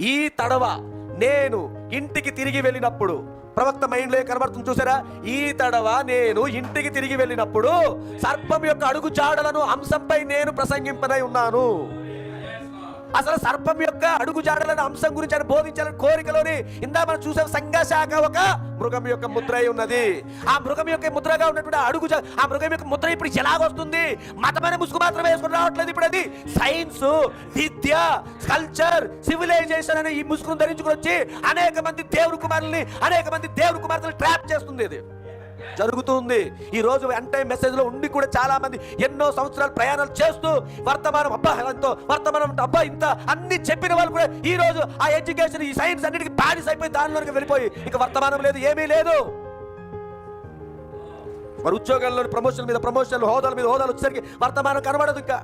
ఈ తడవ నేను ఇంటికి తిరిగి వెళ్ళినప్పుడు ప్రవక్త మైండ్లో కనబడుతుంది చూసారా? ఈ తడవ నేను ఇంటికి తిరిగి వెళ్ళినప్పుడు సర్పం యొక్క అడుగు జాడలను అంశంపై నేను ప్రసంగింపనై ఉన్నాను. అసలు సర్పం యొక్క అడుగు జాడలను అంశం గురించి అని బోధించాలని కోరికలోని ఇందా మనం చూసే సంఘశాఖ ఒక మృగం యొక్క ముద్ర అయి ఉన్నది. ఆ మృగం యొక్క ముద్రగా ఉన్నటువంటి అడుగు జా- ఆ మృగం యొక్క ముద్ర ఇప్పుడు ఎలాగొస్తుంది? మతమైన ముసుగు మాత్రం వేసుకుని రావట్లేదు ఇప్పుడు అది. సైన్స్ విద్య కల్చర్ సివిలైజేషన్ అనే ఈ ముసుగును ధరించుకుని వచ్చి అనేక మంది దేవుడు కుమారుల్ని అనేక మంది దేవుడు కుమార్తెలు ట్రాప్ చేస్తుంది ఇది. జరుగుతుంది. ఈ రోజు అంటే మెసేజ్లో ఉండి కూడా చాలా మంది ఎన్నో సంవత్సరాలు ప్రయాణాలు చేస్తూ వర్తమానం అబ్బా ఎంతో వర్తమానం అబ్బా ఇంత అన్ని చెప్పిన వాళ్ళు కూడా ఈ రోజు ఆ ఎడ్యుకేషన్ ఈ సైన్స్ అన్నిటికీ బానిస అయిపోయి దానిలోకి వెళ్ళిపోయి ఇక వర్తమానం లేదు ఏమీ లేదు. మరి ఉద్యోగాల్లో ప్రమోషన్ మీద ప్రమోషన్లు హోదాల మీద హోదాలు వచ్చేసరికి వర్తమానం కనబడదు ఇంకా.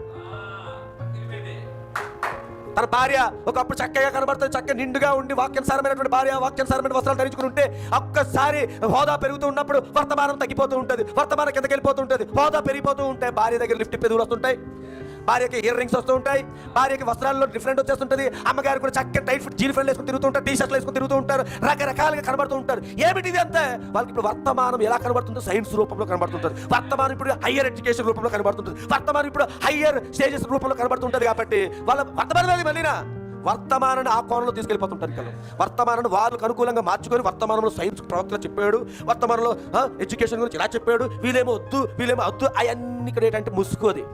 తన భార్య ఒకప్పుడు చక్కగా కనబడుతుంది చక్క నిండుగా ఉండి వాక్యానుసారమైనటువంటి భార్య వాక్యానుసారమైన వస్త్రాలు ధరించుకుని ఉంటే ఒక్కసారి హోదా పెరుగుతూ ఉన్నప్పుడు వర్తమానం తగ్గిపోతూ ఉంటుంది. వర్తమానం కిందకి వెళ్ళిపోతూ ఉంటుంది. హోదా పెరిగిపోతూ ఉంటాయి భార్య దగ్గర లిఫ్ట్ పెదవులు వస్తుంటాయి. భార్యకి ఇయర్ రింగ్స్ వస్తూ ఉంటాయి. భార్యకి వస్త్రాల్లో డిఫరెంట్ వచ్చేస్తుంటుంది. అమ్మగారు కూడా చక్కగా టైట్ ఫిట్ జీన్ ఫ్రెండ్ వేసుకుని తిరుగుతూ ఉంటారు. టీ షర్ట్లు వేసుకుని తిరుగుతూ ఉంటారు. రకరకాలుగా కనబడుతూ ఉంటారు. ఏమిటి ఇది అంతే? వాళ్ళకి ఇప్పుడు వర్తమానం ఎలా కనబడుతుందో సైన్స్ రూపంలో కనబడుతుంటుంది. వర్తమానం ఇప్పుడు హయ్యర్ ఎడ్యుకేషన్ రూపంలో కనబడుతుంటుంది. వర్తమానం ఇప్పుడు హయ్యర్ స్టేజెస్ రూపంలో కనబడుతుంటుంది కాబట్టి వాళ్ళ వర్తమానం అది మళ్ళీనా? వర్తమానాన్ని ఆ కోణంలో తీసుకెళ్ళిపోతుంటారు ఇక్కడ వర్తమానాన్ని వాళ్ళకు అనుకూలంగా మార్చుకొని వర్తమానంలో సైన్స్ ప్రవక్తలు చెప్పాడు. వర్తమానంలో ఎడ్యుకేషన్ గురించి ఇలా చెప్పాడు. వీళ్ళేమో వద్దు వీళ్ళేమో వద్దు అవన్నీ ఇక్కడ ఏంటంటే ముసుకోది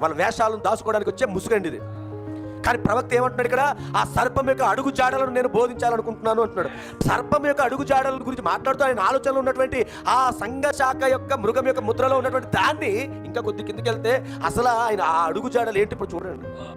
వాళ్ళ వేషాలను దాచుకోవడానికి వచ్చే ముసుగండి ఇది. కానీ ప్రవక్త ఏమంటున్నాడు ఇక్కడ? ఆ సర్పం యొక్క అడుగు జాడలను నేను బోధించాలనుకుంటున్నాను అంటున్నాడు. సర్పం యొక్క అడుగు జాడల గురించి మాట్లాడుతూ ఆయన ఆలోచనలో ఉన్నటువంటి ఆ సంఘశాఖ యొక్క మృగం యొక్క ముద్రలో ఉన్నటువంటి దాన్ని ఇంకా కొద్ది కిందకి వెళ్తే అసలు ఆయన ఆ అడుగు జాడలు ఏంటి ఇప్పుడు చూడండి.